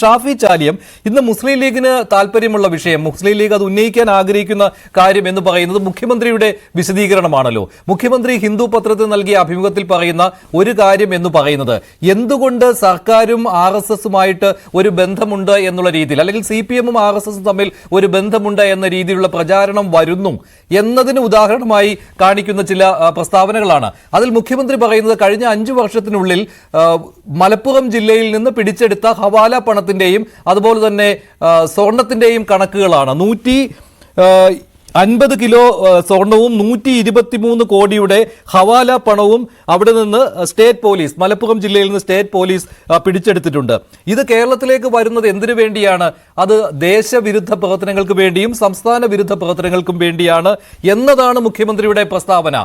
ഷാഫി ചാലിയം ഇന്ന് മുസ്ലിം ലീഗിന് താല്പര്യമുള്ള വിഷയം. മുസ്ലിം ലീഗ് അത് ഉന്നയിക്കാൻ ആഗ്രഹിക്കുന്ന കാര്യം എന്ന് പറയുന്നത് മുഖ്യമന്ത്രിയുടെ വിശദീകരണമാണല്ലോ. മുഖ്യമന്ത്രി ഹിന്ദു പത്രത്തിൽ നൽകിയ അഭിമുഖത്തിൽ പറയുന്ന ഒരു കാര്യം എന്ന് പറയുന്നത് എന്തുകൊണ്ട് സർക്കാരും ആർ എസ് എസുമായിട്ട് ഒരു ബന്ധമുണ്ട് എന്നുള്ള രീതിയിൽ അല്ലെങ്കിൽ സി പി എമ്മും ആർ എസ് എസും തമ്മിൽ ഒരു ബന്ധമുണ്ട് എന്ന രീതിയിലുള്ള പ്രചാരണം വരുന്നു എന്നതിന് ഉദാഹരണമായി കാണിക്കുന്ന ചില പ്രസ്താവനകളാണ്. അതിൽ മുഖ്യമന്ത്രി പറയുന്നത് കഴിഞ്ഞ അഞ്ചു വർഷത്തിനുള്ളിൽ മലപ്പുറം ജില്ലയിൽ നിന്ന് പിടിച്ചെടുത്ത ഹവാല പണത്തിന്റെയും അതുപോലെ തന്നെ സ്വർണത്തിന്റെയും കണക്കുകളാണ്. നൂറ്റി അൻപത് കിലോ സ്വർണവും നൂറ്റി ഇരുപത്തിമൂന്ന് കോടിയുടെ ഹവാല പണവും അവിടെ നിന്ന് സ്റ്റേറ്റ് പോലീസ് മലപ്പുറം ജില്ലയിൽ നിന്ന് സ്റ്റേറ്റ് പോലീസ് പിടിച്ചെടുത്തിട്ടുണ്ട്. ഇത് കേരളത്തിലേക്ക് വരുന്നത് എന്തിനു വേണ്ടിയാണ്? അത് ദേശവിരുദ്ധ പ്രവർത്തനങ്ങൾക്ക് വേണ്ടിയും സംസ്ഥാന വിരുദ്ധ പ്രവർത്തനങ്ങൾക്കും വേണ്ടിയാണ് എന്നതാണ് മുഖ്യമന്ത്രിയുടെ പ്രസ്താവന.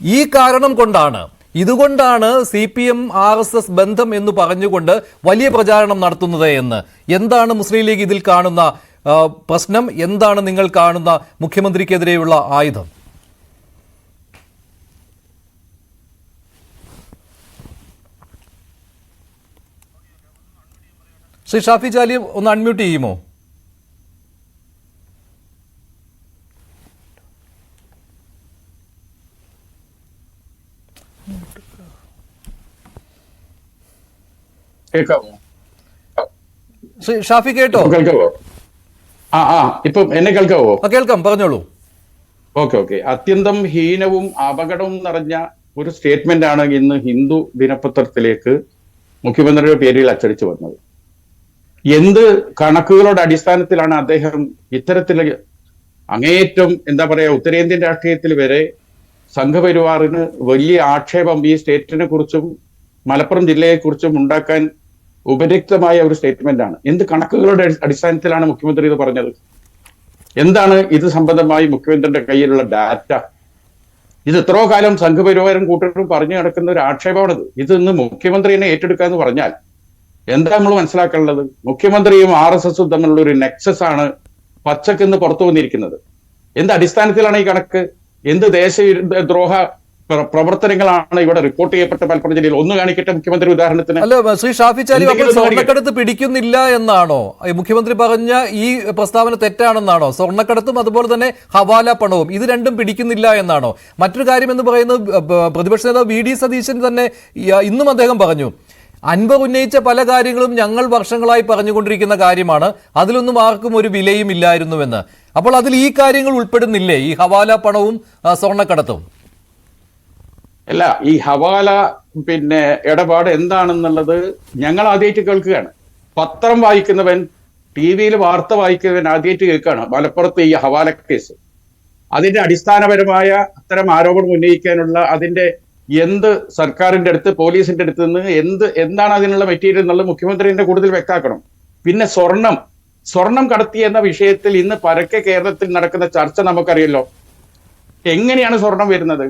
ഈ കാരണം കൊണ്ടാണ് ഇതുകൊണ്ടാണ് C P M R S S ബന്ധം എന്ന് പറഞ്ഞുകൊണ്ട് വലിയ പ്രചാരണം നടത്തുന്നത് എന്ന്. എന്താണ് മുസ്ലിം ലീഗ് ഇതിൽ കാണുന്ന പ്രശ്നം? എന്താണ് നിങ്ങൾ കാണുന്ന മുഖ്യമന്ത്രിക്കെതിരെയുള്ള ആയുധം? ശ്രീ ഷാഫി ജാലി ഒന്ന് അൺമ്യൂട്ട് ചെയ്യുമോ? കേൾക്കാമോ? ഷാഫി കേട്ടോ? കേൾക്കാവോ? ആ ആ ഇപ്പൊ എന്നെ കേൾക്കാവോ? കേൾക്കാം പറഞ്ഞോളൂ. Okay okay. അത്യന്തം ഹീനവും അപകടവും നിറഞ്ഞ ഒരു സ്റ്റേറ്റ്മെന്റ് ആണ് ഇന്ന് ഹിന്ദു ദിനപത്രത്തിലേക്ക് മുഖ്യമന്ത്രിയുടെ പേരിൽ അച്ചടിച്ചു വന്നത്. എന്ത് കണക്കുകളുടെ അടിസ്ഥാനത്തിലാണ് അദ്ദേഹം ഇത്തരത്തിൽ അങ്ങേയറ്റം എന്താ പറയാ ഉത്തരേന്ത്യൻ രാഷ്ട്രീയത്തിൽ വരെ സംഘപരിവാറിന് വലിയ ആക്ഷേപം ഈ സ്റ്റേറ്റിനെ കുറിച്ചും മലപ്പുറം ജില്ലയെക്കുറിച്ചും ഉണ്ടാക്കാൻ ഉപരിക്തമായ ഒരു സ്റ്റേറ്റ്മെന്റ് ആണ് എന്ത് കണക്കുകളുടെ അടിസ്ഥാനത്തിലാണ് മുഖ്യമന്ത്രി ഇത് പറഞ്ഞത്? എന്താണ് ഇത് സംബന്ധമായി മുഖ്യമന്ത്രിയുടെ കയ്യിലുള്ള ഡാറ്റ? ഇത് എത്രയോ കാലം സംഘപരിവാരം കൂട്ടരും പറഞ്ഞു നടക്കുന്ന ഒരു ആക്ഷേപമാണിത്. ഇത് ഇന്ന് മുഖ്യമന്ത്രി തന്നെ ഏറ്റെടുക്കുക എന്ന് പറഞ്ഞാൽ എന്താ നമ്മൾ മനസ്സിലാക്കേണ്ടത് മുഖ്യമന്ത്രിയും ആർ എസ് എസും തമ്മിലുള്ള ഒരു നെക്സസ് ആണ് പച്ചക്കെന്ന് പുറത്തു വന്നിരിക്കുന്നത്. എന്ത് അടിസ്ഥാനത്തിലാണ് ഈ കണക്ക്? എന്ത് ദേശദ്രോഹ ദ്രോഹ പ്രവർത്തനങ്ങളാണ് ഇവിടെ റിപ്പോർട്ട് ചെയ്യപ്പെട്ട മലപ്പുറം ജില്ലയിൽ? ഒന്ന് കാണിക്കട്ടെ മുഖ്യമന്ത്രി ഉദാഹരണത്തിന്. അല്ല ശ്രീ ഷാഫി ചാലി അപ്പോൾ സ്വർണക്കടത്ത് പിടിക്കുന്നില്ല എന്നാണോ? മുഖ്യമന്ത്രി പറഞ്ഞ ഈ പ്രസ്താവന തെറ്റാണെന്നാണോ? സ്വർണക്കടത്തും അതുപോലെ തന്നെ ഹവാല പണവും ഇത് രണ്ടും പിടിക്കുന്നില്ല എന്നാണോ? മറ്റൊരു കാര്യം എന്ന് പറയുന്നത് പ്രതിപക്ഷ നേതാവ് വി ഡി സതീശൻ തന്നെ ഇന്നും അദ്ദേഹം പറഞ്ഞു അൻപ ഉന്നയിച്ച പല കാര്യങ്ങളും ഞങ്ങൾ വർഷങ്ങളായി പറഞ്ഞുകൊണ്ടിരിക്കുന്ന കാര്യമാണ് അതിലൊന്നും ആർക്കും ഒരു വിലയും ഇല്ലായിരുന്നുവെന്ന്. അപ്പോൾ അതിൽ ഈ കാര്യങ്ങൾ ഉൾപ്പെടുന്നില്ലേ? ഈ ഹവാല പണവും സ്വർണക്കടത്തും? അല്ല ഈ ഹവാല പിന്നെ ഇടപാട് എന്താണെന്നുള്ളത് ഞങ്ങൾ ആദ്യമായിട്ട് കേൾക്കുകയാണ്. പത്രം വായിക്കുന്നവൻ ടി വിയിൽ വാർത്ത വായിക്കുന്നവൻ ആദ്യമായിട്ട് കേൾക്കുകയാണ്. മലപ്പുറത്ത് ഈ ഹവാല കേസ്. അതിന്റെ അടിസ്ഥാനപരമായ അത്തരം ആരോപണം ഉന്നയിക്കാനുള്ള അതിന്റെ എന്ത് സർക്കാരിന്റെ അടുത്ത് പോലീസിന്റെ അടുത്ത് നിന്ന് എന്ത് എന്താണ് അതിനുള്ള മെറ്റീരിയൽ എന്നുള്ളത് മുഖ്യമന്ത്രിന്റെ കൂടുതൽ വ്യക്തമാക്കണം. പിന്നെ സ്വർണം. സ്വർണം കടത്തി എന്ന വിഷയത്തിൽ ഇന്ന് പരക്കെ കേരളത്തിൽ നടക്കുന്ന ചർച്ച നമുക്കറിയല്ലോ. എങ്ങനെയാണ് സ്വർണം വരുന്നത്?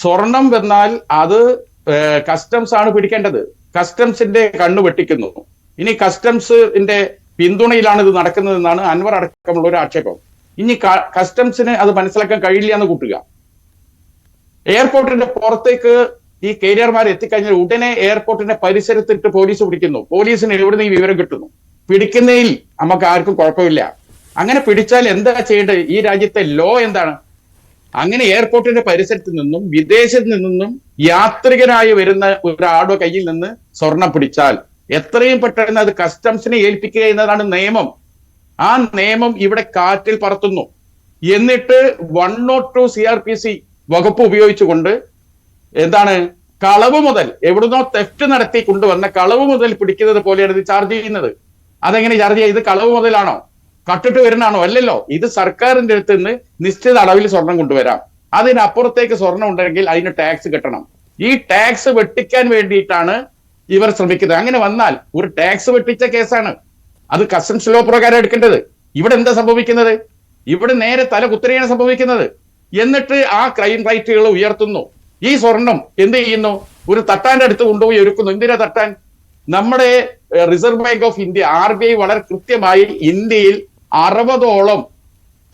സ്വർണം വന്നാൽ അത് കസ്റ്റംസ് ആണ് പിടിക്കേണ്ടത്. കസ്റ്റംസിന്റെ കണ്ണു വെട്ടിക്കുന്നു. ഇനി കസ്റ്റംസിന്റെ പിന്തുണയിലാണ് ഇത് നടക്കുന്നതെന്നാണ് അൻവർ അടക്കമുള്ള ഒരു ആക്ഷേപം. ഇനി കസ്റ്റംസിന് അത് മനസ്സിലാക്കാൻ കഴിയില്ല എന്ന് കൂട്ടുക. എയർപോർട്ടിന്റെ പുറത്തേക്ക് ഈ കേരിയർമാർ എത്തിക്കഴിഞ്ഞാൽ ഉടനെ എയർപോർട്ടിന്റെ പരിസരത്തിട്ട് പോലീസ് പിടിക്കുന്നു. പോലീസിന് എവിടെ നിന്ന് ഈ വിവരം കിട്ടുന്നു? പിടിക്കുന്നതിൽ നമുക്ക് ആർക്കും കുഴപ്പമില്ല. അങ്ങനെ പിടിച്ചാൽ എന്താ ചെയ്യേണ്ടത്? ഈ രാജ്യത്തെ ലോ എന്താണ്? അങ്ങനെ എയർപോർട്ടിന്റെ പരിസരത്ത് നിന്നും വിദേശത്ത് നിന്നും യാത്രികനായി വരുന്ന ഒരാളുടെ കയ്യിൽ നിന്ന് സ്വർണം പിടിച്ചാൽ എത്രയും പെട്ടെന്ന് അത് കസ്റ്റംസിനെ ഏൽപ്പിക്കുക എന്നതാണ് നിയമം. ആ നിയമം ഇവിടെ കാറ്റിൽ പറത്തുന്നു. എന്നിട്ട് one nought two C R P C വകുപ്പ് ഉപയോഗിച്ചുകൊണ്ട് എന്താണ്? കളവ് മുതൽ എവിടുന്നോ തെഫ്റ്റ് നടത്തി കൊണ്ടുവന്ന കളവ് മുതൽ പിടിക്കുന്നത് പോലെയാണ് ഇത് ചാർജ് ചെയ്യുന്നത്. അതെങ്ങനെ ചാർജ് ചെയ്യുക? ഇത് കളവ് മുതലാണോ? കട്ടിട്ട് വരുന്നതാണോ? അല്ലല്ലോ. ഇത് സർക്കാരിന്റെ അടുത്ത് നിന്ന് നിശ്ചിത അളവിൽ സ്വർണം കൊണ്ടുവരാം. അതിനപ്പുറത്തേക്ക് സ്വർണം ഉണ്ടെങ്കിൽ അതിന് ടാക്സ് കിട്ടണം. ഈ ടാക്സ് വെട്ടിക്കാൻ വേണ്ടിയിട്ടാണ് ഇവർ ശ്രമിക്കുന്നത്. അങ്ങനെ വന്നാൽ ഒരു ടാക്സ് വെട്ടിച്ച കേസാണ്. അത് കസ്റ്റംസ് ലോ പ്രകാരം എടുക്കേണ്ടത്. ഇവിടെ എന്താ സംഭവിക്കുന്നത്? ഇവിടെ നേരെ തല കുത്തനെയാണ് സംഭവിക്കുന്നത്. എന്നിട്ട് ആ ക്രൈം റൈറ്റുകൾ ഉയർത്തുന്നു. ഈ സ്വർണം എന്ത് ചെയ്യുന്നു? ഒരു തട്ടാന്റെ അടുത്ത് കൊണ്ടുപോയി ഒരുക്കുന്നു. എന്തിനാ തട്ടാൻ? നമ്മുടെ reserve bank of India R B I വളരെ കൃത്യമായി ഇന്ത്യയിൽ അറുപതോളം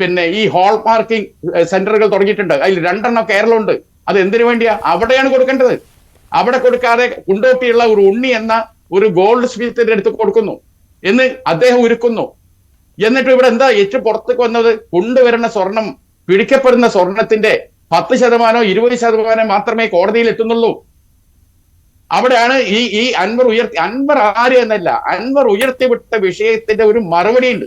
പിന്നെ ഈ ഹോൾ മാർക്കിംഗ് സെന്ററുകൾ തുടങ്ങിയിട്ടുണ്ട്. അതിൽ രണ്ടെണ്ണം കേരളമുണ്ട്. അത് എന്തിനു വേണ്ടിയാ? അവിടെയാണ് കൊടുക്കേണ്ടത്. അവിടെ കൊടുക്കാതെ കുണ്ടോട്ടിയുള്ള ഒരു ഉണ്ണി എന്ന ഒരു ഗോൾഡ് സ്മിത്തിന്റെ അടുത്ത് കൊടുക്കുന്നു. എന്ന് അദ്ദേഹം ഒരുക്കുന്നു. എന്നിട്ട് ഇവിടെ എന്താ ഏറ്റവും പുറത്തേക്ക് വന്നത്? കൊണ്ടുവരുന്ന സ്വർണം പിടിക്കപ്പെടുന്ന സ്വർണത്തിന്റെ പത്ത് ശതമാനോ ഇരുപത് ശതമാനം മാത്രമേ കോടതിയിൽ എത്തുന്നുള്ളൂ. അവിടെയാണ് ഈ ഈ അൻവർ ഉയർത്തി അൻവർ ആര് എന്നല്ല അൻവർ ഉയർത്തിവിട്ട വിഷയത്തിന്റെ ഒരു മറുപടി ഉണ്ട്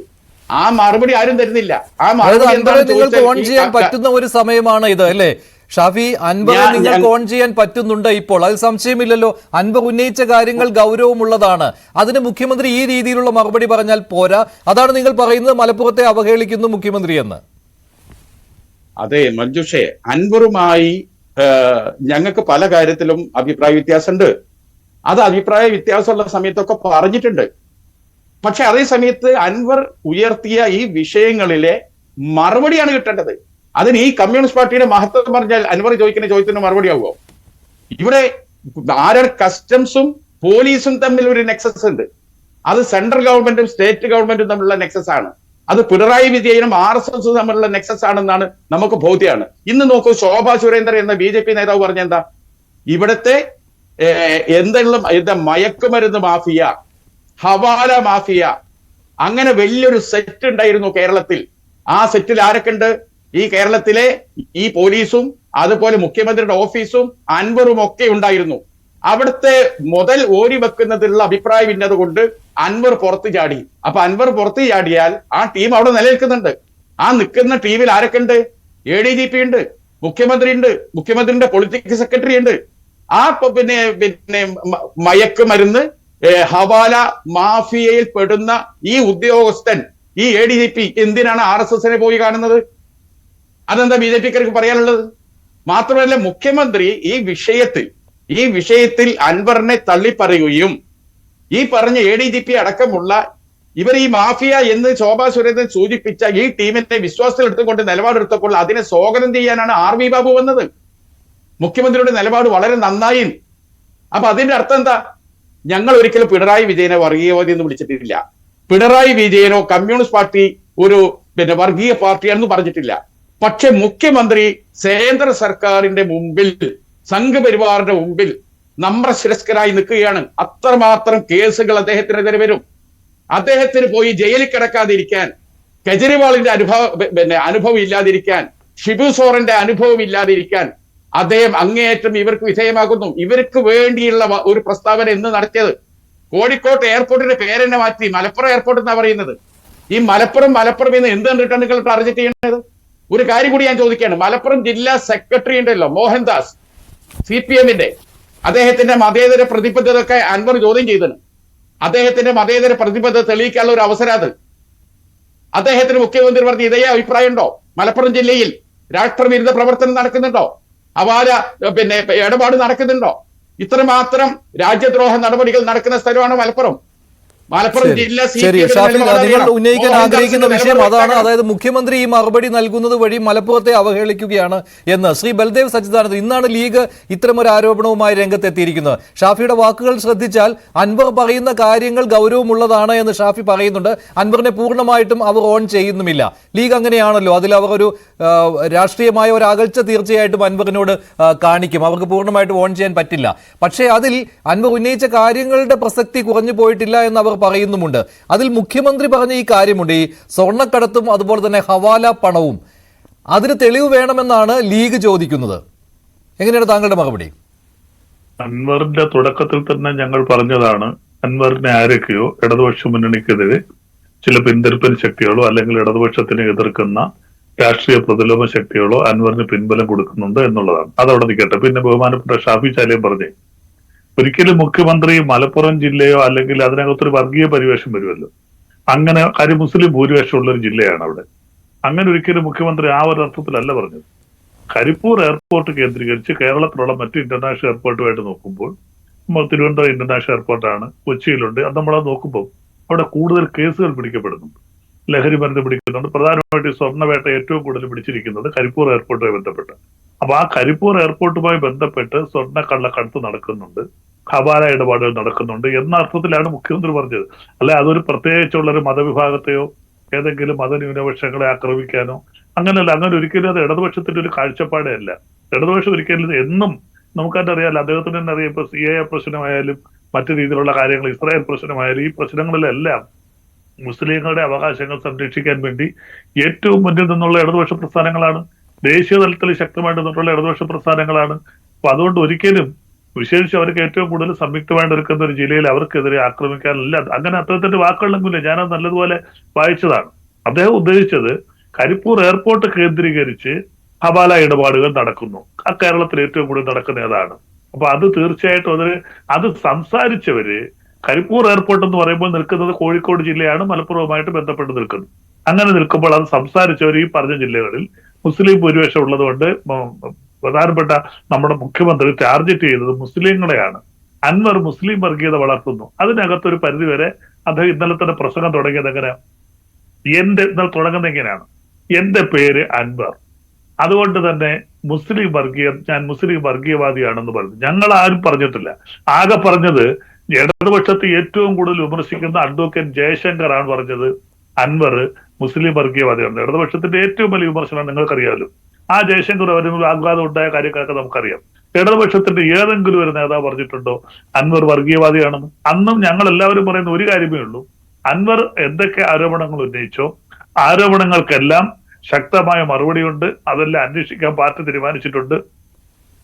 ആ മറുപടി ആരും തരുന്നില്ല. ആ മറുപടി നിങ്ങൾക്ക് ഓൺ ചെയ്യാൻ പറ്റുന്ന ഒരു സമയമാണ് ഇത് അല്ലേ? ഷാഫി അൻവർ നിങ്ങൾക്ക് ഓൺ ചെയ്യാൻ പറ്റുന്നുണ്ട് ഇപ്പോൾ. അതിൽ സംശയമില്ലല്ലോ. അൻവർ ഉന്നയിച്ച കാര്യങ്ങൾ ഗൗരവമുള്ളതാണ്. അതിന് മുഖ്യമന്ത്രി ഈ രീതിയിലുള്ള മറുപടി പറഞ്ഞാൽ പോരാ. അതാണ് നിങ്ങൾ പറയുന്നത് മലപ്പുറത്തെ അവഹേളിക്കുന്നു മുഖ്യമന്ത്രി എന്ന്. അതെ മഞ്ജുഷേ അൻവറുമായി ഞങ്ങൾക്ക് പല കാര്യത്തിലും അഭിപ്രായ വ്യത്യാസമുണ്ട്. അത് അഭിപ്രായ വ്യത്യാസമുള്ള സമയത്തൊക്കെ പറഞ്ഞിട്ടുണ്ട്. പക്ഷെ അതേ സമയത്ത് അൻവർ ഉയർത്തിയ ഈ വിഷയങ്ങളിലെ മറുപടിയാണ് കിട്ടേണ്ടത്. അതിന് ഈ കമ്മ്യൂണിസ്റ്റ് പാർട്ടിയുടെ മഹത്വം പറഞ്ഞാൽ അൻവർ ചോദിക്കുന്ന ചോദ്യത്തിന് മറുപടി ആവുമോ ഇവിടെ ആരുടെ കസ്റ്റംസും പോലീസും തമ്മിൽ ഒരു നെക്സസ് ഉണ്ട്. അത് സെൻട്രൽ ഗവൺമെന്റും സ്റ്റേറ്റ് ഗവൺമെന്റും തമ്മിലുള്ള നെക്സസ് ആണ്. അത് പിണറായി വിജയനും ആർ എസ് എസും തമ്മിലുള്ള നെക്സസ് ആണെന്നാണ് നമുക്ക് ബോധ്യമാണ്. ഇന്ന് നോക്കൂ ശോഭാ സുരേന്ദ്രൻ എന്ന ബി ജെ പി നേതാവ് പറഞ്ഞ എന്താ എന്തെങ്കിലും എന്താ മയക്കുമരുന്ന് മാഫിയ ഹവാല മാഫിയ അങ്ങനെ വലിയൊരു സെറ്റ് ഉണ്ടായിരുന്നു കേരളത്തിൽ. ആ സെറ്റിൽ ആരൊക്കെ ഉണ്ട് ഈ കേരളത്തിലെ ഈ പോലീസും അതുപോലെ മുഖ്യമന്ത്രിയുടെ ഓഫീസും അൻവറും ഒക്കെ ഉണ്ടായിരുന്നു. അവിടുത്തെ മുതൽ ഓരി വെക്കുന്നതിലുള്ള അഭിപ്രായ ഭിന്നത കൊണ്ട് അൻവർ പുറത്ത് ചാടി. അപ്പൊ അൻവർ പുറത്ത് ചാടിയാൽ ആ ടീം അവിടെ നിലനിൽക്കുന്നുണ്ട്. ആ നിൽക്കുന്ന ടീമിൽ ആരൊക്കെ ഉണ്ട്? എ ഡി ജി പി ഉണ്ട് മുഖ്യമന്ത്രി ഉണ്ട് മുഖ്യമന്ത്രിയുടെ പൊളിറ്റിക്കൽ സെക്രട്ടറി ഉണ്ട്. ആ പിന്നെ പിന്നെ മയക്ക് മയക്കുമരുന്ന് ഹവാല മാഫിയയിൽ പെടുന്ന ഈ ഉദ്യോഗസ്ഥൻ ഈ എ ഡി ജി പി എന്തിനാണ് ആർ എസ് എസിനെ പോയി കാണുന്നത്? അതെന്താ ബി ജെ പിക്കാർക്ക് പറയാനുള്ളത്? മാത്രമല്ല മുഖ്യമന്ത്രി ഈ വിഷയത്തിൽ ഈ വിഷയത്തിൽ അൻവറിനെ തള്ളിപ്പറയുകയും ഈ പറഞ്ഞ എ ഡി ജി പി അടക്കമുള്ള ഇവർ ഈ മാഫിയ എന്ന് ശോഭാ സുരേന്ദ്രൻ സൂചിപ്പിച്ച ഈ ടീമിനെ വിശ്വാസത്തിൽ എടുത്തുകൊണ്ട് നിലപാടെടുത്തപ്പോൾ അതിനെ സ്വാഗതം ചെയ്യാനാണ് ആർ വി ബാബു വന്നത്. മുഖ്യമന്ത്രിയുടെ നിലപാട് വളരെ നന്നായി. അപ്പൊ അതിന്റെ അർത്ഥം എന്താ? ഞങ്ങൾ ഒരിക്കലും പിണറായി വിജയനെ വർഗീയവാദി എന്ന് വിളിച്ചിട്ടില്ല. പിണറായി വിജയനോ കമ്മ്യൂണിസ്റ്റ് പാർട്ടി ഒരു പിന്നെ വർഗീയ പാർട്ടിയാണെന്ന് പറഞ്ഞിട്ടില്ല. പക്ഷെ മുഖ്യമന്ത്രി കേന്ദ്ര സർക്കാരിന്റെ മുമ്പിൽ സംഘപരിവാറിന്റെ മുമ്പിൽ നമ്രശിരസ്കരായി നിൽക്കുകയാണ്. അത്രമാത്രം കേസുകൾ അദ്ദേഹത്തിനെതിരെ വരും. അദ്ദേഹത്തിന് പോയി ജയിലിൽ കിടക്കാതിരിക്കാൻ കെജ്രിവാളിന്റെ അനുഭവ പിന്നെ അനുഭവം ഇല്ലാതിരിക്കാൻ ഷിബു സോറിന്റെ അനുഭവം ഇല്ലാതിരിക്കാൻ അദ്ദേഹം അങ്ങേയറ്റം ഇവർക്ക് വിധേയമാകുന്നു. ഇവർക്ക് വേണ്ടിയുള്ള ഒരു പ്രസ്താവന എന്ന് നടത്തിയത്. കോഴിക്കോട്ട് എയർപോർട്ടിന്റെ പേരെന്നെ മാറ്റി മലപ്പുറം എയർപോർട്ട് എന്നാ പറയുന്നത്. ഈ മലപ്പുറം മലപ്പുറം എന്ത് കണ്ടിട്ടാണ് നിങ്ങൾ ടാർഗറ്റ് ചെയ്യുന്നത് ഒരു കാര്യം കൂടി ഞാൻ ചോദിക്കുകയാണ് മലപ്പുറം ജില്ലാ സെക്രട്ടറി ഉണ്ടല്ലോ മോഹൻദാസ്. സി പി എമ്മിന്റെ അദ്ദേഹത്തിന്റെ മതേതര പ്രതിബദ്ധത ഒക്കെ അൻവർ ചോദ്യം ചെയ്തത് അദ്ദേഹത്തിന്റെ മതേതര പ്രതിബദ്ധത തെളിയിക്കാനുള്ള ഒരു അവസരം അത്. അദ്ദേഹത്തിന് മുഖ്യമന്ത്രി പറഞ്ഞ ഇതേ അഭിപ്രായം ഉണ്ടോ മലപ്പുറം ജില്ലയിൽ രാഷ്ട്രവിരുദ്ധ പ്രവർത്തനം നടക്കുന്നുണ്ടോ? അപാര പിന്നെ ഇടപാട് നടക്കുന്നുണ്ടോ? ഇത്രമാത്രം രാജ്യദ്രോഹ നടപടികൾ നടക്കുന്ന സ്ഥലമാണ് മലപ്പുറം. മലപ്പുറം ശരി. ജില്ല സി ശരി ഷാഫി നിങ്ങൾ ഉന്നയിക്കാൻ ആഗ്രഹിക്കുന്ന വിഷയം അതാണ്. അതായത് മുഖ്യമന്ത്രി ഈ മറുപടി നൽകുന്നത് വഴി മലപ്പുറത്തെ അവഹേളിക്കുകയാണ് എന്ന് ശ്രീ ബൽദേവ് സച്ചിദാനന്ദൻ ഇന്നാണ് ലീഗ് ഇത്തരമൊരു ആരോപണവുമായി രംഗത്തെത്തിയിരിക്കുന്നത്. ഷാഫിയുടെ വാക്കുകൾ ശ്രദ്ധിച്ചാൽ അൻവർ പറയുന്ന കാര്യങ്ങൾ ഗൗരവമുള്ളതാണ് എന്ന് ഷാഫി പറയുന്നുണ്ട്. അൻവറിനെ പൂർണമായിട്ടും അവർ ഓൺ ചെയ്യുന്നുമില്ല. ലീഗ് അങ്ങനെയാണല്ലോ. അതിൽ അവർ ഒരു രാഷ്ട്രീയമായ ഒരു അകൽച്ച തീർച്ചയായിട്ടും അൻവറിനോട് കാണിക്കും. അവർക്ക് പൂർണമായിട്ടും ഓൺ ചെയ്യാൻ പറ്റില്ല. പക്ഷേ അതിൽ അൻവർ ഉന്നയിച്ച കാര്യങ്ങളുടെ പ്രസക്തി കുറഞ്ഞു പോയിട്ടില്ല എന്ന് അവർ പറയുന്നുമുണ്ട്. അതിൽ മുഖ്യമന്ത്രി പറഞ്ഞ ഈ കാര്യമുണ്ട്. ഈ സ്വർണക്കടത്തും അതുപോലെ തന്നെ ഹവാല പണവും. അതിന് തെളിവ് വേണമെന്നാണ് ലീഗ് ചോദിക്കുന്നത്. എങ്ങനെയാണ് താങ്കളുടെ മറുപടി? അൻവറിന്റെ തുടക്കത്തിൽ തന്നെ ഞങ്ങൾ പറഞ്ഞതാണ് അൻവറിനെ ആരൊക്കെയോ ഇടതുപക്ഷ മുന്നണിക്കെതിരെ ചില പിന്തിരിപ്പൻ ശക്തികളോ അല്ലെങ്കിൽ ഇടതുപക്ഷത്തിനെ എതിർക്കുന്ന രാഷ്ട്രീയ പ്രതിലോഭ ശക്തികളോ അൻവറിന് പിൻബലം കൊടുക്കുന്നുണ്ട് എന്നുള്ളതാണ്. അതവിടെ നിൽക്കട്ടെ. പിന്നെ ബഹുമാനപ്പെട്ട ഷാഫി ചാലിയം പറഞ്ഞേ ഒരിക്കലും മുഖ്യമന്ത്രി മലപ്പുറം ജില്ലയോ അല്ലെങ്കിൽ അതിനകത്തൊരു വർഗീയ പരിവേഷം വരുമല്ലോ. അങ്ങനെ കാര്യം മുസ്ലിം ഭൂരിപക്ഷമുള്ള ഒരു ജില്ലയാണ് അവിടെ. അങ്ങനെ ഒരിക്കലും മുഖ്യമന്ത്രി ആ ഒരു അർത്ഥത്തിലല്ല പറഞ്ഞത്. കരിപ്പൂർ എയർപോർട്ട് കേന്ദ്രീകരിച്ച് കേരളത്തിലുള്ള മറ്റു ഇന്റർനാഷണൽ എയർപോർട്ടുമായിട്ട് നോക്കുമ്പോൾ നമ്മൾ തിരുവനന്തപുരം ഇന്റർനാഷണൽ എയർപോർട്ടാണ് കൊച്ചിയിലുണ്ട്. അത് നമ്മളത് നോക്കുമ്പോൾ അവിടെ കൂടുതൽ കേസുകൾ പിടിക്കപ്പെടുന്നുണ്ട്. ലഹരി മരുന്ന് പിടിക്കുന്നുണ്ട്. പ്രധാനമായിട്ട് സ്വർണവേട്ട ഏറ്റവും കൂടുതൽ പിടിച്ചിരിക്കുന്നത് കരിപ്പൂർ എയർപോർട്ടുമായി ബന്ധപ്പെട്ട്. അപ്പൊ ആ കരിപ്പൂർ എയർപോർട്ടുമായി ബന്ധപ്പെട്ട് സ്വർണ കള്ളക്കടത്ത് നടക്കുന്നുണ്ട്. ഖബാല ഇടപാടുകൾ നടക്കുന്നുണ്ട് എന്ന അർത്ഥത്തിലാണ് മുഖ്യമന്ത്രി പറഞ്ഞത്. അല്ല അതൊരു പ്രത്യേകിച്ചുള്ള ഒരു മതവിഭാഗത്തെയോ ഏതെങ്കിലും മതന്യൂനപക്ഷങ്ങളെ ആക്രമിക്കാനോ അങ്ങനെയല്ല അങ്ങനെ ഒരിക്കലും അത് ഇടതുപക്ഷത്തിന്റെ ഒരു കാഴ്ചപ്പാടേ അല്ല. ഇടതുപക്ഷം ഒരിക്കലും എന്നും നമുക്കത് അറിയാലോ അദ്ദേഹത്തിന് തന്നെ അറിയാം ഇപ്പൊ സി എ പ്രശ്നമായാലും മറ്റു രീതിയിലുള്ള കാര്യങ്ങൾ ഇസ്രായേൽ പ്രശ്നമായാലും ഈ പ്രശ്നങ്ങളിലെല്ലാം മുസ്ലിങ്ങളുടെ അവകാശങ്ങൾ സംരക്ഷിക്കാൻ വേണ്ടി ഏറ്റവും മുന്നിൽ നിന്നുള്ള ഇടതുപക്ഷ പ്രസ്ഥാനങ്ങളാണ് ദേശീയ തലത്തിൽ ശക്തമായിട്ട് ഇടതുപക്ഷ പ്രസ്ഥാനങ്ങളാണ്. അപ്പൊ അതുകൊണ്ട് ഒരിക്കലും വിശേഷിച്ച് അവർക്ക് ഏറ്റവും കൂടുതൽ സംയുക്തമായിട്ട് നിൽക്കുന്ന ഒരു ജില്ലയിൽ അവർക്കെതിരെ ആക്രമിക്കാനില്ല. അങ്ങനെ അദ്ദേഹത്തിന്റെ ഞാൻ ഞാനത് നല്ലതുപോലെ വായിച്ചതാണ്. അദ്ദേഹം ഉദ്ദേശിച്ചത് കരിപ്പൂർ എയർപോർട്ട് കേന്ദ്രീകരിച്ച് ഹവാല ഇടപാടുകൾ നടക്കുന്നു. ആ കേരളത്തിൽ ഏറ്റവും കൂടുതൽ നടക്കുന്ന ഏതാണ്? അപ്പൊ അത് തീർച്ചയായിട്ടും അതിന് അത് സംസാരിച്ചവര് കരിപ്പൂർ എയർപോർട്ട് എന്ന് പറയുമ്പോൾ നിൽക്കുന്നത് കോഴിക്കോട് ജില്ലയാണ് മലപ്പുറവുമായിട്ട് ബന്ധപ്പെട്ട് നിൽക്കുന്നത് അങ്ങനെ നിൽക്കുമ്പോൾ അത് സംസാരിച്ചവർ ഈ പറഞ്ഞ ജില്ലകളിൽ മുസ്ലിം ഭൂരിപക്ഷം ഉള്ളതുകൊണ്ട് കൊണ്ട് പ്രധാനപ്പെട്ട നമ്മുടെ മുഖ്യമന്ത്രി ടാർഗറ്റ് ചെയ്തത് മുസ്ലിങ്ങളെയാണ്. അൻവർ മുസ്ലിം വർഗീയത വളർത്തുന്നു. അതിനകത്തൊരു പരിധിവരെ അദ്ദേഹം ഇന്നലെ തന്നെ പ്രസംഗം തുടങ്ങിയത് എങ്ങനെ എന്റെ ഇന്നലെ തുടങ്ങുന്നത് എങ്ങനെയാണ്? എന്റെ പേര് അൻവർ. അതുകൊണ്ട് തന്നെ മുസ്ലിം വർഗീയ ഞാൻ മുസ്ലിം വർഗീയവാദിയാണെന്ന് പറഞ്ഞു. ഞങ്ങൾ ആരും പറഞ്ഞിട്ടില്ല. ആകെ പറഞ്ഞത് ഇടതുപക്ഷത്തെ ഏറ്റവും കൂടുതൽ വിമർശിക്കുന്ന അഡ്വക്കേറ്റ് ജയശങ്കർ ആണ് പറഞ്ഞത്. അൻവർ മുസ്ലിം വർഗീയവാദികളുണ്ട്. ഇടതുപക്ഷത്തിന്റെ ഏറ്റവും വലിയ വിമർശനം നിങ്ങൾക്കറിയാമല്ലോ. ആ ജയശങ്കർ വരുമ്പോൾ ആഘാതം ഉണ്ടായ കാര്യങ്ങളൊക്കെ നമുക്കറിയാം. ഇടതുപക്ഷത്തിന്റെ ഏതെങ്കിലും ഒരു നേതാവ് പറഞ്ഞിട്ടുണ്ടോ? അൻവർ വർഗീയവാദിയാണെന്ന്? അന്നും ഞങ്ങൾ എല്ലാവരും പറയുന്ന ഒരു കാര്യമേ ഉള്ളൂ. അൻവർ എന്തൊക്കെ ആരോപണങ്ങൾ ഉന്നയിച്ചോ? ആരോപണങ്ങൾക്കെല്ലാം ശക്തമായ മറുപടിയുണ്ട്. അതെല്ലാം അന്വേഷിക്കാൻ പാർട്ടി തീരുമാനിച്ചിട്ടുണ്ട്.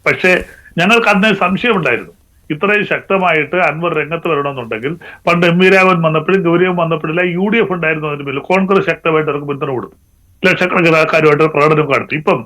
പക്ഷേ ഞങ്ങൾക്ക് അന്നേ സംശയമുണ്ടായിരുന്നു. ഇത്രയും ശക്തമായിട്ട് അൻവർ രംഗത്ത് വരണമെന്നുണ്ടെങ്കിൽ പണ്ട് എം വി രാഘവൻ വന്നപ്പോഴും ഗൗരിയം വന്നപ്പോഴില്ല യു ഡി എഫ് ഉണ്ടായിരുന്നു അതിന് പിന്നിൽ. കോൺഗ്രസ് ശക്തമായിട്ട് അവർക്ക് പിന്തുണ കൊടുത്തു. ലക്ഷക്കണക്കിന് ആൾക്കാരുമായിട്ട് പ്രകടനം കാണിച്ചു. ഇപ്പം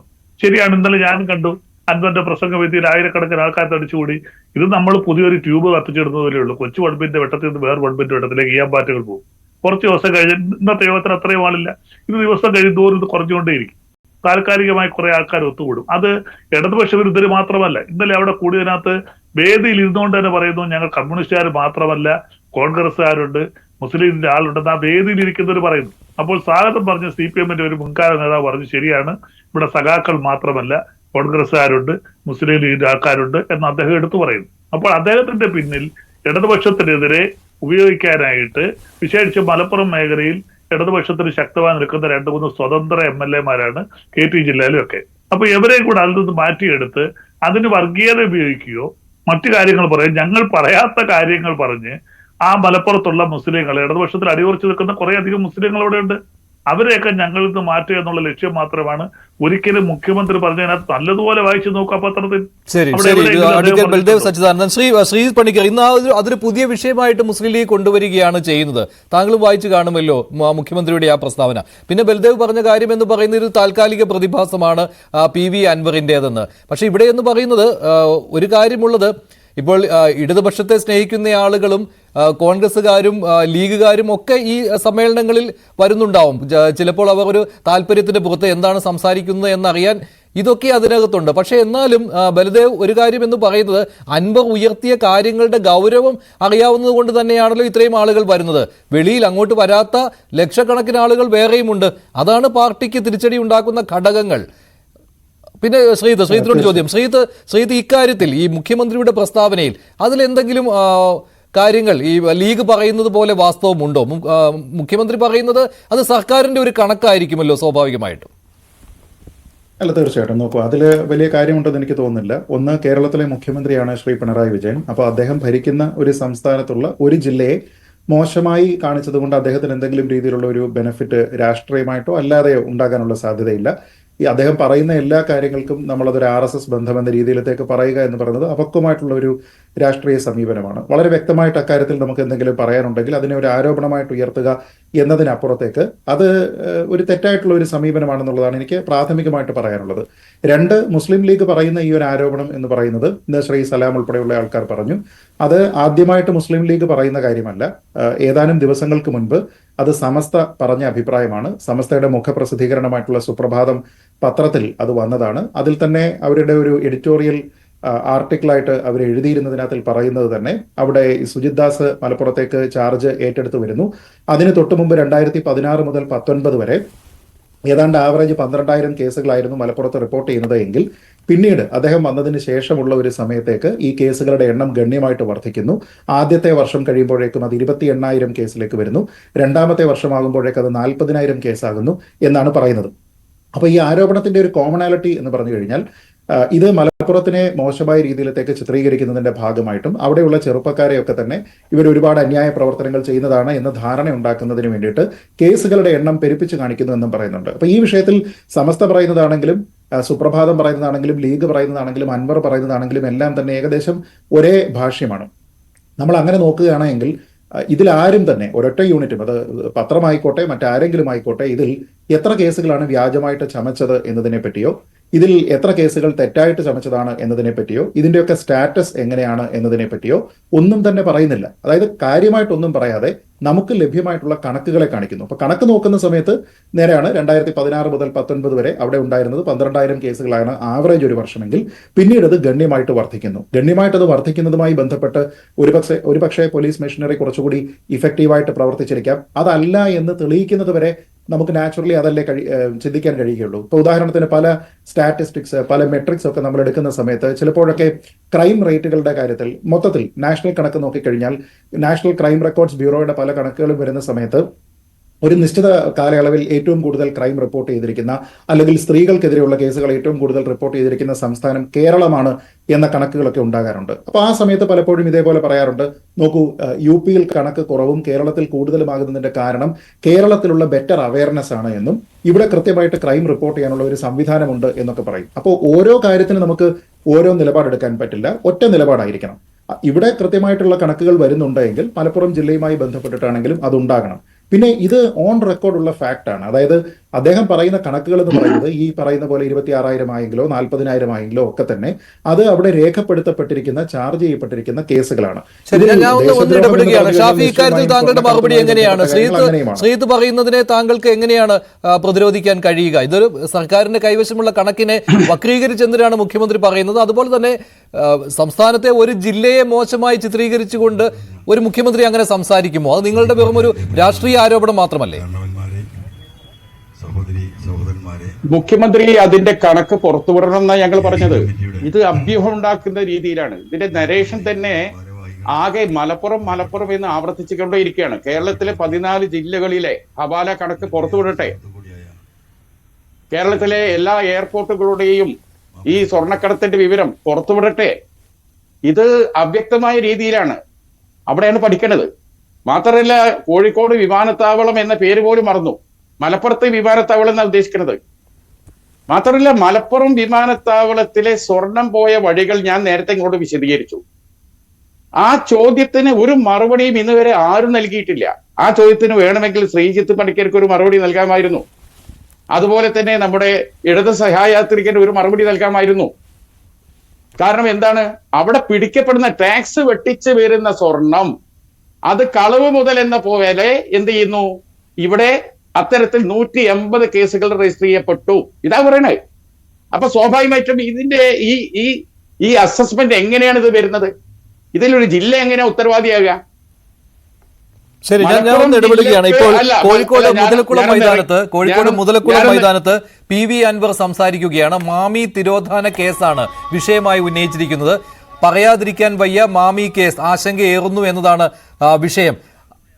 ശരിയാണ് ഇന്നലെ ഞാൻ കണ്ടു അൻവറിന്റെ പ്രസംഗ വേദിയിൽ ആയിരക്കണക്കിന് ആൾക്കാർ തടിച്ചുകൂടി ഇത് നമ്മൾ പുതിയൊരു ട്യൂബ് കത്തിച്ചിടുന്നത് ഉള്ളൂ. കൊച്ചു വൺപിന്റെ വെട്ടത്തിൽ നിന്ന് വേറെ വൺപിന്റെ വെട്ടത്തിലേക്ക് ഈയാൻ പാറ്റുകൾ പോകും. കുറച്ച് ദിവസം കഴിഞ്ഞ് ഇന്നത്തെ യോഗത്തിന് അത്രയും ആളില്ല. ഇത് ദിവസം കഴിഞ്ഞ് തോറും ഇത് കുറഞ്ഞുകൊണ്ടേയിരിക്കും. താൽക്കാലികമായി കുറെ ആൾക്കാർ ഒത്തുകൂടും. അത് ഇടതുപക്ഷ വിരുദ്ധർ മാത്രമല്ല. ഇന്നലെ അവിടെ കൂടിയതിനകത്ത് വേദിയിൽ ഇരുന്നുകൊണ്ട് തന്നെ പറയുന്നു ഞങ്ങൾ കമ്മ്യൂണിസ്റ്റുകാർ മാത്രമല്ല കോൺഗ്രസ്സുകാരുണ്ട് മുസ്ലിമിന്റെ ആളുണ്ടെന്ന് ആ വേദിയിൽ ഇരിക്കുന്നവർ പറയുന്നു. അപ്പോൾ സ്വാഗതം പറഞ്ഞ സി പി എമ്മിന്റെ ഒരു മുൻകാല നേതാവ് പറഞ്ഞു ശരിയാണ് ഇവിടെ സഖാക്കൾ മാത്രമല്ല കോൺഗ്രസ്സുകാരുണ്ട് മുസ്ലിം ലീഗ് ആൾക്കാരുണ്ട് എന്ന് അദ്ദേഹം എടുത്തു പറയുന്നു. അപ്പോൾ അദ്ദേഹത്തിന്റെ പിന്നിൽ ഇടതുപക്ഷത്തിനെതിരെ ഉപയോഗിക്കാനായിട്ട് വിശേഷിച്ച് മലപ്പുറം മേഖലയിൽ ഇടതുപക്ഷത്തിന് ശക്തമായി നിൽക്കുന്ന രണ്ട് മൂന്ന് സ്വതന്ത്ര എം എൽ എമാരാണ് കെ ടി ജില്ലയിലും ഒക്കെ. അപ്പൊ എവരെയും കൂടെ അതിൽ നിന്ന് മാറ്റിയെടുത്ത് അതിന് വർഗീയത ഉപയോഗിക്കുകയോ മറ്റു കാര്യങ്ങൾ പറയും. ഞങ്ങൾ പറയാത്ത കാര്യങ്ങൾ പറഞ്ഞ് ആ മലപ്പുറത്തുള്ള മുസ്ലിങ്ങൾ ഇടതുപക്ഷത്തിൽ അടിയുറച്ചു നിൽക്കുന്ന കുറേ അധികം മുസ്ലിങ്ങൾ അവിടെ ഉണ്ട് അവരെയൊക്കെ ഞങ്ങളിൽ നിന്ന് മാറ്റുക എന്നുള്ള ലക്ഷ്യം മാത്രമാണ്. ഒരിക്കലും മുഖ്യമന്ത്രി പറഞ്ഞതിനകത്ത് നല്ലതുപോലെ വായിച്ചു നോക്കുക പത്രത്തിൽ. ശരി ബൽദേവ് സച്ചിദാനന്ദൻ. ശ്രീ ശ്രീ പണിക്കർ ഇന്ന് ആ ഒരു അതൊരു പുതിയ വിഷയമായിട്ട് മുസ്ലിം ലീഗ് കൊണ്ടുവരികയാണ് ചെയ്യുന്നത്. താങ്കളും വായിച്ചു കാണുമല്ലോ മുഖ്യമന്ത്രിയുടെ ആ പ്രസ്താവന. പിന്നെ ബൽദേവ് പറഞ്ഞ കാര്യം എന്ന് പറയുന്നത് ഒരു താൽക്കാലിക പ്രതിഭാസമാണ് പി വി അൻവറിന്റെതെന്ന് പക്ഷേ ഇവിടെ എന്ന് പറയുന്നത് ഒരു കാര്യമുള്ളത് ഇപ്പോൾ ഇടതുപക്ഷത്തെ സ്നേഹിക്കുന്ന ആളുകളും കോൺഗ്രസ്സുകാരും ലീഗുകാരും ഒക്കെ ഈ സമ്മേളനങ്ങളിൽ വരുന്നുണ്ടാവും. ചിലപ്പോൾ അവർ ഒരു താല്പര്യത്തിന്റെ പുറത്ത് എന്താണ് സംസാരിക്കുന്നത് എന്നറിയാൻ ഇതൊക്കെ അതിനകത്തുണ്ട്. പക്ഷേ എന്നാലും ബലദേവ് ഒരു കാര്യം എന്ന് പറയുന്നത് അൻപ ഉയർത്തിയ കാര്യങ്ങളുടെ ഗൗരവം അറിയാവുന്നത് കൊണ്ട് തന്നെയാണല്ലോ ഇത്രയും ആളുകൾ വരുന്നത്. വെളിയിൽ അങ്ങോട്ട് വരാത്ത ലക്ഷക്കണക്കിന് ആളുകൾ വേറെയുമുണ്ട്. അതാണ് പാർട്ടിക്ക് തിരിച്ചടി ഉണ്ടാക്കുന്ന ഘടകങ്ങൾ. പിന്നെ ശ്രീത് ശ്രീത്തിനോട് ചോദ്യം. ശ്രീത് ശ്രീത് ഇക്കാര്യത്തിൽ ഈ മുഖ്യമന്ത്രിയുടെ പ്രസ്താവനയിൽ അതിലെന്തെങ്കിലും എന്തെങ്കിലും കാര്യങ്ങൾ ഈ ലീഗ് പറയുന്നത് പോലെ വാസ്തവമുണ്ടോ? ഉണ്ടോ മുഖ്യമന്ത്രി പറയുന്നത് അത് സർക്കാരിന്റെ ഒരു കണക്കായിരിക്കുമല്ലോ സ്വാഭാവികമായിട്ടും. അല്ല തീർച്ചയായിട്ടും. നോക്കൂ അതിൽ വലിയ കാര്യമുണ്ടെന്ന് എനിക്ക് തോന്നുന്നില്ല. ഒന്ന് കേരളത്തിലെ മുഖ്യമന്ത്രിയാണ് ശ്രീ പിണറായി വിജയൻ. അപ്പോൾ അദ്ദേഹം ഭരിക്കുന്ന ഒരു സംസ്ഥാനത്തുള്ള ഒരു ജില്ലയെ മോശമായി കാണിച്ചതുകൊണ്ട് അദ്ദേഹത്തിന് എന്തെങ്കിലും രീതിയിലുള്ള ഒരു ബെനിഫിറ്റ് രാഷ്ട്രീയമായിട്ടോ അല്ലാതെയോ ഉണ്ടാകാനുള്ള സാധ്യതയില്ല. ഈ അദ്ദേഹം പറയുന്ന എല്ലാ കാര്യങ്ങൾക്കും നമ്മളതൊരു ആർ എസ് എസ് ബന്ധം എന്ന രീതിയിലത്തേക്ക് പറയുക എന്ന് പറയുന്നത് അപക്വമായിട്ടുള്ള ഒരു രാഷ്ട്രീയ സമീപനമാണ്. വളരെ വ്യക്തമായിട്ട് അക്കാര്യത്തിൽ നമുക്ക് എന്തെങ്കിലും പറയാനുണ്ടെങ്കിൽ അതിനെ ഒരു ആരോപണമായിട്ട് ഉയർത്തുക എന്നതിനപ്പുറത്തേക്ക് അത് ഒരു തെറ്റായിട്ടുള്ള ഒരു സമീപനമാണെന്നുള്ളതാണ് എനിക്ക് പ്രാഥമികമായിട്ട് പറയാനുള്ളത്. രണ്ട് മുസ്ലിം ലീഗ് പറയുന്ന ഈ ഒരു ആരോപണം എന്ന് പറയുന്നത് ഇന്ന് ശ്രീ സലാം ഉൾപ്പെടെയുള്ള ആൾക്കാർ പറഞ്ഞു. അത് ആദ്യമായിട്ട് മുസ്ലിം ലീഗ് പറയുന്ന കാര്യമല്ല. ഏതാനും ദിവസങ്ങൾക്ക് മുൻപ് അത് സമസ്ത പറഞ്ഞ അഭിപ്രായമാണ്. സമസ്തയുടെ മുഖപ്രസിദ്ധീകരണമായിട്ടുള്ള സുപ്രഭാതം പത്രത്തിൽ അത് വന്നതാണ്. അതിൽ തന്നെ അവരുടെ ഒരു എഡിറ്റോറിയൽ ആർട്ടിക്കിളായിട്ട് അവർ എഴുതിയിരുന്നതിനകത്തിൽ പറയുന്നത് തന്നെ അവിടെ സുജിത് ദാസ് മലപ്പുറത്തേക്ക് ചാർജ് ഏറ്റെടുത്ത് വരുന്നു. അതിന് തൊട്ടു മുമ്പ് രണ്ടായിരത്തി പതിനാറ് മുതൽ പത്തൊൻപത് വരെ ഏതാണ്ട് ആവറേജ് പന്ത്രണ്ടായിരം കേസുകളായിരുന്നു മലപ്പുറത്ത് റിപ്പോർട്ട് ചെയ്യുന്നത് എങ്കിൽ പിന്നീട് അദ്ദേഹം വന്നതിന് ശേഷമുള്ള ഒരു സമയത്തേക്ക് ഈ കേസുകളുടെ എണ്ണം ഗണ്യമായിട്ട് വർദ്ധിക്കുന്നു. ആദ്യത്തെ വർഷം കഴിയുമ്പോഴേക്കും അത് ഇരുപത്തി എണ്ണായിരം കേസിലേക്ക് വരുന്നു. രണ്ടാമത്തെ വർഷമാകുമ്പോഴേക്കും അത് നാൽപ്പതിനായിരം കേസാകുന്നു എന്നാണ് പറയുന്നത്. അപ്പോൾ ഈ ആരോപണത്തിന്റെ ഒരു കോമണാലിറ്റി എന്ന് പറഞ്ഞു കഴിഞ്ഞാൽ ഇത് മലപ്പുറത്തിനെ മോശമായ രീതിയിലത്തേക്ക് ചിത്രീകരിക്കുന്നതിന്റെ ഭാഗമായിട്ടും അവിടെയുള്ള ചെറുപ്പക്കാരെയൊക്കെ തന്നെ ഇവർ ഒരുപാട് അന്യായ പ്രവർത്തനങ്ങൾ ചെയ്യുന്നതാണ് എന്ന ധാരണ ഉണ്ടാക്കുന്നതിന് വേണ്ടിയിട്ട് കേസുകളുടെ എണ്ണം പെരുപ്പിച്ച് കാണിക്കുന്നു എന്നും പറയുന്നുണ്ട്. അപ്പൊ ഈ വിഷയത്തിൽ സമസ്ത പറയുന്നതാണെങ്കിലും സുപ്രഭാതം പറയുന്നതാണെങ്കിലും ലീഗ് പറയുന്നതാണെങ്കിലും അൻവർ പറയുന്നതാണെങ്കിലും എല്ലാം തന്നെ ഏകദേശം ഒരേ ഭാഷ്യമാണ്. നമ്മൾ അങ്ങനെ നോക്കുകയാണെങ്കിൽ ഇതിൽ ആരും തന്നെ ഒരൊറ്റ യൂണിറ്റും അത് പത്രമായിക്കോട്ടെ മറ്റാരെങ്കിലും ആയിക്കോട്ടെ ഇതിൽ എത്ര കേസുകളാണ് വ്യാജമായിട്ട് ചമച്ചത് എന്നതിനെ പറ്റിയോ ഇതിൽ എത്ര കേസുകൾ തെറ്റായിട്ട് ചമച്ചതാണ് എന്നതിനെ പറ്റിയോ ഇതിന്റെയൊക്കെ സ്റ്റാറ്റസ് എങ്ങനെയാണ് എന്നതിനെ പറ്റിയോ ഒന്നും തന്നെ പറയുന്നില്ല. അതായത് കാര്യമായിട്ടൊന്നും പറയാതെ നമുക്ക് ലഭ്യമായിട്ടുള്ള കണക്കുകളെ കാണിക്കുന്നു. അപ്പൊ കണക്ക് നോക്കുന്ന സമയത്ത് നേരെയാണ് രണ്ടായിരത്തി പതിനാറ് മുതൽ പത്തൊൻപത് വരെ അവിടെ ഉണ്ടായിരുന്നത് പന്ത്രണ്ടായിരം കേസുകളാണ് ആവറേജ് ഒരു വർഷമെങ്കിൽ. പിന്നീട് അത് ഗണ്യമായിട്ട് വർദ്ധിക്കുന്നു. ഗണ്യമായിട്ട് അത് വർദ്ധിക്കുന്നതുമായി ബന്ധപ്പെട്ട് ഒരുപക്ഷെ ഒരുപക്ഷെ പോലീസ് മെഷീനറി കുറച്ചുകൂടി ഇഫക്റ്റീവായിട്ട് പ്രവർത്തിച്ചിരിക്കാം. അതല്ല എന്ന് തെളിയിക്കുന്നത് വരെ നമുക്ക് നാച്ചുറലി അതല്ലേ കഴി ചിന്തിക്കാൻ കഴിയുകയുള്ളൂ. ഇപ്പൊ ഉദാഹരണത്തിന് പല സ്റ്റാറ്റിസ്റ്റിക്സ് പല മെട്രിക്സ് ഒക്കെ നമ്മൾ എടുക്കുന്ന സമയത്ത് ചിലപ്പോഴൊക്കെ ക്രൈം റേറ്റുകളുടെ കാര്യത്തിൽ മൊത്തത്തിൽ നാഷണൽ കണക്ക് നോക്കിക്കഴിഞ്ഞാൽ നാഷണൽ ക്രൈം റെക്കോർഡ്സ് ബ്യൂറോയുടെ പല കണക്കുകളും വരുന്ന സമയത്ത് ഒരു നിശ്ചിത കാലയളവിൽ ഏറ്റവും കൂടുതൽ ക്രൈം റിപ്പോർട്ട് ചെയ്തിരിക്കുന്ന അല്ലെങ്കിൽ സ്ത്രീകൾക്കെതിരെയുള്ള കേസുകൾ ഏറ്റവും കൂടുതൽ റിപ്പോർട്ട് ചെയ്തിരിക്കുന്ന സംസ്ഥാനം കേരളമാണ് എന്ന കണക്കുകളൊക്കെ ഉണ്ടാകാറുണ്ട്. അപ്പൊ ആ സമയത്ത് പലപ്പോഴും ഇതേപോലെ പറയാറുണ്ട്. നോക്കൂ യു പിയിൽ കണക്ക് കുറവും കേരളത്തിൽ കൂടുതലുമാകുന്നതിന്റെ കാരണം കേരളത്തിലുള്ള ബെറ്റർ അവയർനെസ് ആണ് എന്നും ഇവിടെ കൃത്യമായിട്ട് ക്രൈം റിപ്പോർട്ട് ചെയ്യാനുള്ള ഒരു സംവിധാനമുണ്ട് എന്നൊക്കെ പറയും. അപ്പോൾ ഓരോ കാര്യത്തിന് നമുക്ക് ഓരോ നിലപാടെടുക്കാൻ പറ്റില്ല. ഒറ്റ നിലപാടായിരിക്കണം. ഇവിടെ കൃത്യമായിട്ടുള്ള കണക്കുകൾ വരുന്നുണ്ടെങ്കിൽ മലപ്പുറം ജില്ലയുമായി ബന്ധപ്പെട്ടിട്ടാണെങ്കിലും അതുണ്ടാകണം പിന്നെ ഇത് ഓൺ റെക്കോർഡ് ഉള്ള ഫാക്ട് ആണ്. അതായത് അദ്ദേഹം പറയുന്ന കണക്കുകൾ എന്ന് പറയുന്നത് ഈ പറയുന്ന പോലെ ഇരുപത്തി ആറായിരം ആയെങ്കിലോ നാൽപ്പതിനായിരം ആയെങ്കിലോ ഒക്കെ തന്നെ അത് അവിടെ രേഖപ്പെടുത്തപ്പെട്ടിരിക്കുന്ന ചാർജ് ചെയ്യപ്പെട്ടിരിക്കുന്ന കേസുകളാണ്. താങ്കളുടെ മറുപടി എങ്ങനെയാണ്? ശ്രീത് പറയുന്നതിനെ താങ്കൾക്ക് എങ്ങനെയാണ് പ്രതിരോധിക്കാൻ കഴിയുക? ഇതൊരു സർക്കാരിന്റെ കൈവശമുള്ള കണക്കിനെ വക്രീകരിച്ചെന്തിനാണ് മുഖ്യമന്ത്രി പറയുന്നത്? അതുപോലെ തന്നെ സംസ്ഥാനത്തെ ഒരു ജില്ലയെ മോശമായി ചിത്രീകരിച്ചുകൊണ്ട് ഒരു മുഖ്യമന്ത്രി അങ്ങനെ സംസാരിക്കുമോ? അത് നിങ്ങളുടെ വെറും ഒരു രാഷ്ട്രീയ ആരോപണം മാത്രമല്ലേ? സഹോദരി സഹോദരന്മാരെ മുഖ്യമന്ത്രി അതിന്റെ കണക്ക് പുറത്തുവിടണം എന്നാണ് ഞങ്ങൾ പറഞ്ഞത്. ഇത് അഭ്യൂഹം ഉണ്ടാക്കുന്ന രീതിയിലാണ്. ഇതിന്റെ നരേഷൻ തന്നെ ആകെ മലപ്പുറം മലപ്പുറം എന്ന് ആവർത്തിച്ചുകൊണ്ടേയിരിക്കുകയാണ്. കേരളത്തിലെ പതിനാല് ജില്ലകളിലെ ഹവാല കണക്ക് പുറത്തുവിടട്ടെ. കേരളത്തിലെ എല്ലാ എയർപോർട്ടുകളുടെയും ഈ സ്വർണക്കടത്തിന്റെ വിവരം പുറത്തുവിടട്ടെ. ഇത് അവ്യക്തമായ രീതിയിലാണ് അവിടെയാണ് പഠിക്കേണ്ടത്. മാത്രമല്ല കോഴിക്കോട് വിമാനത്താവളം എന്ന പേര് പോലും മറന്നു. മലപ്പുറത്തെ വിമാനത്താവളം എന്നാണ് ഉദ്ദേശിക്കുന്നത്. മാത്രമല്ല മലപ്പുറം വിമാനത്താവളത്തിലെ സ്വർണം പോയ വഴികൾ ഞാൻ നേരത്തെ ഇങ്ങോട്ട് വിശദീകരിച്ചു. ആ ചോദ്യത്തിന് ഒരു മറുപടിയും ഇന്ന് വരെ ആരും നൽകിയിട്ടില്ല. ആ ചോദ്യത്തിന് വേണമെങ്കിൽ ശ്രീജിത്ത് പണിക്കർക്ക് ഒരു മറുപടി നൽകാമായിരുന്നു. അതുപോലെ തന്നെ നമ്മുടെ ഇടത് സഹായാത്രികന് ഒരു മറുപടി നൽകാമായിരുന്നു. കാരണം എന്താണ്? അവിടെ പിടിക്കപ്പെടുന്ന ടാക്സ് വെട്ടിച്ച് വരുന്ന സ്വർണം അത് കളവ് മുതൽ എന്ന പോലെ എന്ത് ചെയ്യുന്നു? ഇവിടെ അത്തരത്തിൽ നൂറ്റി എൺപത് കേസുകൾ രജിസ്റ്റർ ചെയ്യപ്പെട്ടു. ഇതാ പറയണേ. അപ്പൊ സ്വാഭാവികമായിട്ടും ഇതിന്റെ ഈ ഈ ഈ അസസ്മെന്റ് എങ്ങനെയാണ് ഇത് വരുന്നത്? ഇതിലൊരു ജില്ല എങ്ങനെയാ ഉത്തരവാദിയാകുക ശരി ഞാൻ ഞാൻ ഒന്ന് ഇടപെടുകയാണ്. ഇപ്പോൾ കോഴിക്കോട് മുതലക്കുളം മൈതാനത്ത് കോഴിക്കോട് മുതലക്കുളം മൈതാനത്ത് പി വി അൻവർ സംസാരിക്കുകയാണ്. മാമി തിരോധാന കേസാണ് വിഷയമായി ഉന്നയിച്ചിരിക്കുന്നത്. പറയാതിരിക്കാൻ വയ്യ മാമി കേസ്. ആശങ്കയേറുന്നു എന്നതാണ് വിഷയം.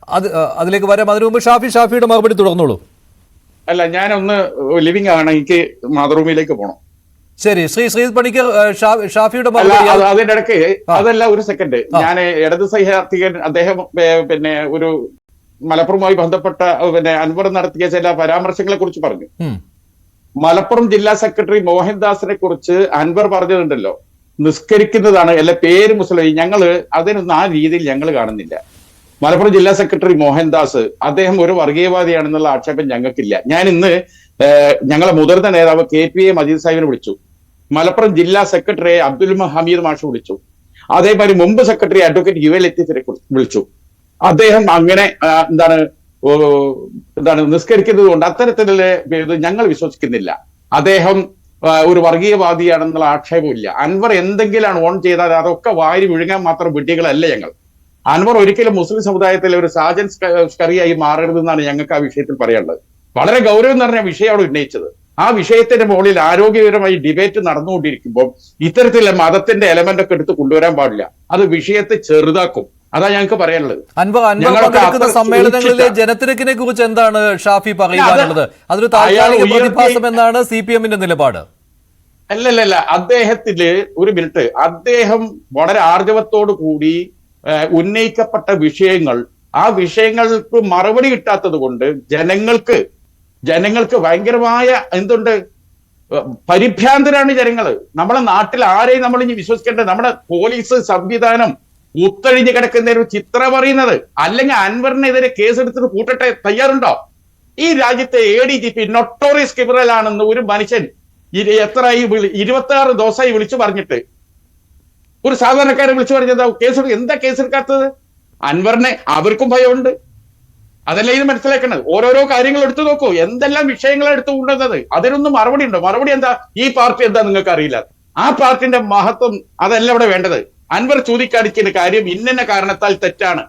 അത് അതിലേക്ക് വരാം. അതിനു മുമ്പ് ഷാഫി ഷാഫിയുടെ മറുപടി തുടർന്നോളൂ. അല്ല ഞാനൊന്ന് ലിവിംഗ് ആണ്. എനിക്ക് മാതൃഭൂമിയിലേക്ക് പോകണം ശരി ശ്രീ ശ്രീ പണിക്കർ ആ, ഷാഫിയുടെ അതിന്റെ ഇടയ്ക്ക് അതല്ല ഒരു സെക്കൻഡ് ഞാൻ ഇടത് സഹയാർത്ഥികൻ അദ്ദേഹം പിന്നെ ഒരു മലപ്പുറവുമായി ബന്ധപ്പെട്ട പിന്നെ അൻവർ നടത്തിയ ചില പരാമർശങ്ങളെ കുറിച്ച് പറഞ്ഞു. മലപ്പുറം ജില്ലാ സെക്രട്ടറി മോഹൻദാസിനെ കുറിച്ച് അൻവർ പറഞ്ഞിട്ടുണ്ടല്ലോ. നിസ്കരിക്കുന്നതാണ് അല്ലെ പേര് മുസ്ലിം. ഞങ്ങൾ അതിനൊന്നും ആ രീതിയിൽ ഞങ്ങൾ കാണുന്നില്ല. മലപ്പുറം ജില്ലാ സെക്രട്ടറി മോഹൻദാസ് അദ്ദേഹം ഒരു വർഗീയവാദിയാണെന്നുള്ള ആക്ഷേപം ഞങ്ങൾക്കില്ല. ഞാൻ ഇന്ന് ഞങ്ങളെ മുതിർന്ന നേതാവ് കെ പി എ മജീദ് സാഹിബിനെ വിളിച്ചു. മലപ്പുറം ജില്ലാ സെക്രട്ടറിയെ അബ്ദുൽ ഹമീദ് മാഷ് വിളിച്ചു. അതേമാതിരി മുമ്പ് സെക്രട്ടറി അഡ്വക്കേറ്റ് യു എൽ ലത്തീഫിനെ വിളിച്ചു. അദ്ദേഹം അങ്ങനെ എന്താണ് എന്താണ് നിസ്കരിക്കുന്നത് കൊണ്ട് അത്തരത്തിലുള്ള ഞങ്ങൾ വിശ്വസിക്കുന്നില്ല. അദ്ദേഹം ഒരു വർഗീയവാദിയാണെന്നുള്ള ആക്ഷേപമില്ല. അൻവർ എന്തെങ്കിലാണ് ഓൺ ചെയ്താൽ അതൊക്കെ വാരി വിഴുങ്ങാൻ മാത്രം വിഡ്ഢികളല്ല ഞങ്ങൾ. അൻവർ ഒരിക്കലും മുസ്ലിം സമുദായത്തിലെ ഒരു സാജൻ സ്കറിയായി മാറരുതെന്നാണ് ഞങ്ങൾക്ക് ആ വിഷയത്തിൽ പറയാനുള്ളത്. വളരെ ഗൗരവം നിറഞ്ഞ വിഷയമാണ് ഉന്നയിച്ചത്. ആ വിഷയത്തിന്റെ മുകളിൽ ആരോഗ്യപരമായി ഡിബേറ്റ് നടന്നുകൊണ്ടിരിക്കുമ്പോൾ ഇത്തരത്തിലുള്ള മതത്തിന്റെ എലമെന്റ് ഒക്കെ എടുത്ത് കൊണ്ടുവരാൻ പാടില്ല. അത് വിഷയത്തെ ചെറുതാക്കും. അതാ ഞങ്ങൾക്ക് പറയാനുള്ളത്. അൻവർ അൻവർ പങ്കെടുക്കുന്ന സമ്മേളനങ്ങളിലെ ജനത്തിരക്കിനെ കുറിച്ച് എന്താണ് ഷാഫി എന്നുള്ളത്? അതൊരു താൽക്കാലിക പ്രതിഭാസം എന്നാണ് സി പി എമ്മിന്റെ നിലപാട്. അല്ലല്ലല്ല അദ്ദേഹത്തിൽ ഒരു മിനിറ്റ് അദ്ദേഹം വളരെ ആർജവത്തോടു കൂടി ഉന്നയിക്കപ്പെട്ട വിഷയങ്ങൾ ആ വിഷയങ്ങൾക്ക് മറുപടി കിട്ടാത്തത് കൊണ്ട് ജനങ്ങൾക്ക് ജനങ്ങൾക്ക് ഭയങ്കരമായ എന്തുണ്ട്? പരിഭ്രാന്തരാണ് ജനങ്ങൾ നമ്മളെ നാട്ടിൽ ആരെയും നമ്മൾ ഇനി വിശ്വസിക്കേണ്ടത് നമ്മുടെ പോലീസ് സംവിധാനം ഉത്തഴിഞ്ഞ് കിടക്കുന്ന ഒരു ചിത്രം അറിയുന്നത് അല്ലെങ്കിൽ അൻവറിനെതിരെ കേസെടുത്തിട്ട് കൂട്ടട്ടെ തയ്യാറുണ്ടോ? ഈ രാജ്യത്തെ A D G P notorious criminal ആണെന്ന് ഒരു മനുഷ്യൻ എത്ര ഇരുപത്തി ആറ് ദിവസമായി വിളിച്ചു പറഞ്ഞിട്ട് ഒരു സാധാരണക്കാരെ വിളിച്ചു പറഞ്ഞത് കേസ് എന്താ കേസെടുക്കാത്തത് അൻവറിനെ അവർക്കും ഭയമുണ്ട്. അതല്ല ഇത് മനസ്സിലാക്കണത്? ഓരോരോ കാര്യങ്ങൾ എടുത്തു നോക്കൂ. എന്തെല്ലാം വിഷയങ്ങൾ എടുത്തു കൊണ്ടുവന്നത്? അതിനൊന്നും മറുപടി ഉണ്ടോ? മറുപടി എന്താ? ഈ പാർട്ടി എന്താ നിങ്ങൾക്ക് അറിയില്ല. ആ പാർട്ടിന്റെ മഹത്വം അതല്ല ഇവിടെ വേണ്ടത്. അൻവർ ചൂതിക്കാണിക്കുന്ന കാര്യം ഇന്നെന്ന കാരണത്താൽ തെറ്റാണ്.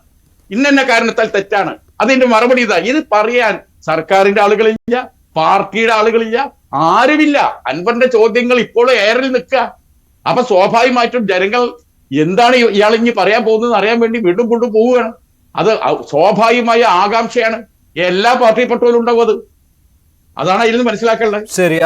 ഇന്നെന്ന കാരണത്താൽ തെറ്റാണ്. അതിന്റെ മറുപടി ഇതാ. ഇത് പറയാൻ സർക്കാരിന്റെ ആളുകളില്ല പാർട്ടിയുടെ ആളുകളില്ല ആരുമില്ല. അൻവറിന്റെ ചോദ്യങ്ങൾ ഇപ്പോഴും എയറിൽ നിൽക്കുക. അപ്പൊ സ്വാഭാവികമായിട്ടും ജനങ്ങൾ എന്താണ് ഇയാൾ ഇനി പറയാൻ പോകുന്നത് അറിയാൻ വേണ്ടി വീണ്ടും കൊണ്ടു പോവുകയാണ്. അത് സ്വാഭാവികമായ ആകാംക്ഷയാണ്. എല്ലാ പാർട്ടിയിൽപ്പെട്ടവരും ഉണ്ടാവും അത്. അതാണ് അതിൽ നിന്ന് മനസ്സിലാക്കേണ്ടത്. ശരി